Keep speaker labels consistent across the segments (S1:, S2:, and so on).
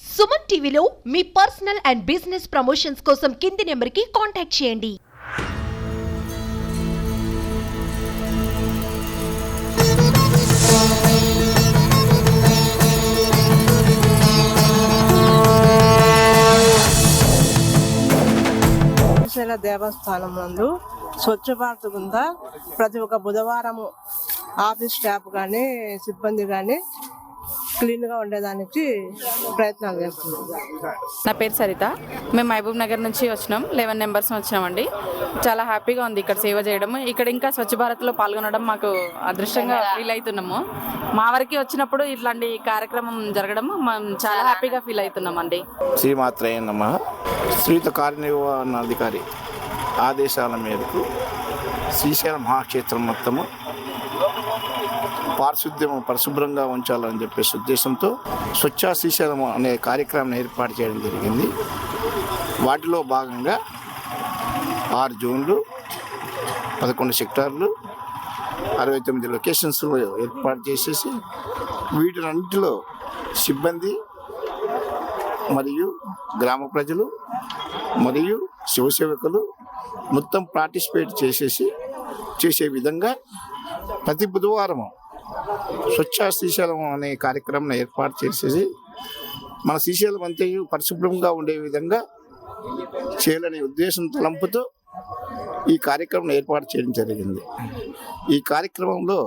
S1: సుమన్ టీవీలో మీ personal and business promotions కోసం కింది నెంబర్కి కాంటాక్ట్ చేయండి.
S2: శ్రీశైల దేవస్థానం నందు స్వచ్ఛ భారత్ కింద ప్రతి ఒక్క బుధవారము ఆఫీస్ స్టాఫ్ కానీ సిబ్బంది కానీ క్లీన్గా ఉండేదానికి ప్రయత్నాలు చేస్తున్నాం.
S3: నా పేరు సరిత. మేము మహబూబ్ నగర్ నుంచి వచ్చినాం. లెవెన్ మెంబర్స్ వచ్చినామండి చాలా హ్యాపీగా ఉంది ఇక్కడ సేవ చేయడం ఇక్కడ ఇంకా స్వచ్ఛ భారత్లో పాల్గొనడం మాకు అదృష్టంగా ఫీల్ అవుతున్నాము. మా వరకు వచ్చినప్పుడు ఇట్లాంటి కార్యక్రమం జరగడం మేము చాలా హ్యాపీగా ఫీల్ అవుతున్నామండి.
S4: శ్రీమాత్రయ నమ. శ్రీత కార్యనిర్వహణాధికారి ఆదేశాల మేరకు శ్రీశైలం మహాక్షేత్రం మొత్తము పారిశుద్ధ్యం పరిశుభ్రంగా ఉంచాలని చెప్పేసి ఉద్దేశంతో స్వచ్ఛ శ్రీశైలం అనే కార్యక్రమాన్ని ఏర్పాటు చేయడం జరిగింది. వాటిలో భాగంగా ఆరు జోన్లు పదకొండు సెక్టార్లు అరవై తొమ్మిది లొకేషన్స్ ఏర్పాటు చేసేసి వీటినన్నింటిలో సిబ్బంది మరియు గ్రామ ప్రజలు మరియు శివసేవకులు మొత్తం పార్టిసిపేట్ చేసేసి చేసే విధంగా ప్రతి బుధవారం స్వచ్ఛ శ్రీశైలం అనే కార్యక్రమం ఏర్పాటు చేసేసి మన శ్రీశైలం అంతే పరిశుభ్రంగా ఉండే విధంగా చేయాలనే ఉద్దేశం తలంపుతో ఈ కార్యక్రమం ఏర్పాటు చేయడం జరిగింది. ఈ కార్యక్రమంలో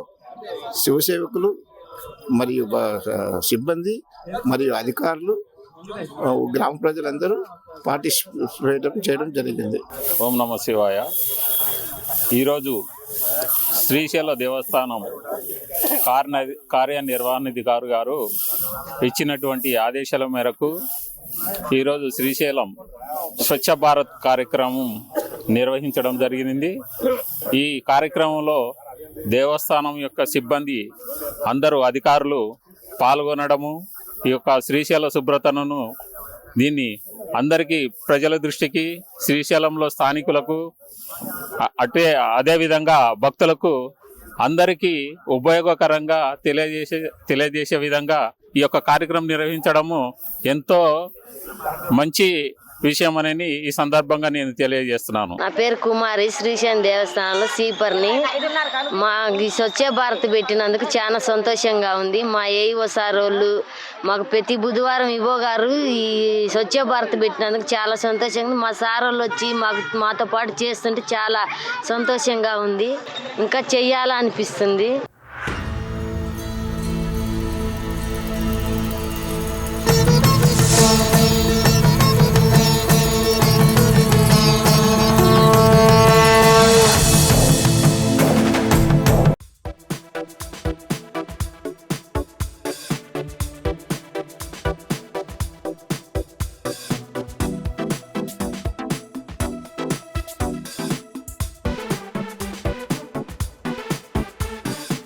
S4: శివసేవకులు మరియు సిబ్బంది మరియు అధికారులు గ్రామ ప్రజలందరూ పార్టిసిపేట్ చేయడం జరిగింది.
S5: ఓం నమ శివాయ. ఈరోజు శ్రీశైల దేవస్థానం కార్యనిర్వహణాధికారి గారు ఇచ్చినటువంటి ఆదేశాల మేరకు ఈరోజు శ్రీశైలం స్వచ్ఛ భారత్ కార్యక్రమం నిర్వహించడం జరిగింది. ఈ కార్యక్రమంలో దేవస్థానం యొక్క సిబ్బంది అందరూ అధికారులు పాల్గొనడము ఈ యొక్క శ్రీశైల శుభ్రతను దీన్ని అందరికీ ప్రజల దృష్టికి శ్రీశైలంలో స్థానికులకు అటే అదేవిధంగా భక్తులకు అందరికీ ఉపయోగకరంగా తెలియజేసే తెలియజేసే విధంగా ఈ యొక్క కార్యక్రమం నిర్వహించడము ఎంతో మంచి విషయం అనేది ఈ సందర్భంగా నేను తెలియజేస్తున్నాను.
S6: నా పేరు కుమారి శ్రీశైలం దేవస్థానంలో సీపర్ని మా ఈ స్వచ్ఛ భారత్ పెట్టినందుకు చాలా సంతోషంగా ఉంది. మా ఏఈఓ సార్ వాళ్ళు మాకు ప్రతి బుధవారం ఇవో గారు ఈ స్వచ్ఛ భారత్ పెట్టినందుకు చాలా సంతోషంగా ఉంది. మా సార్ వాళ్ళు వచ్చి మాకు మాతో పాటు చేస్తుంటే చాలా సంతోషంగా ఉంది. ఇంకా చెయ్యాలనిపిస్తుంది.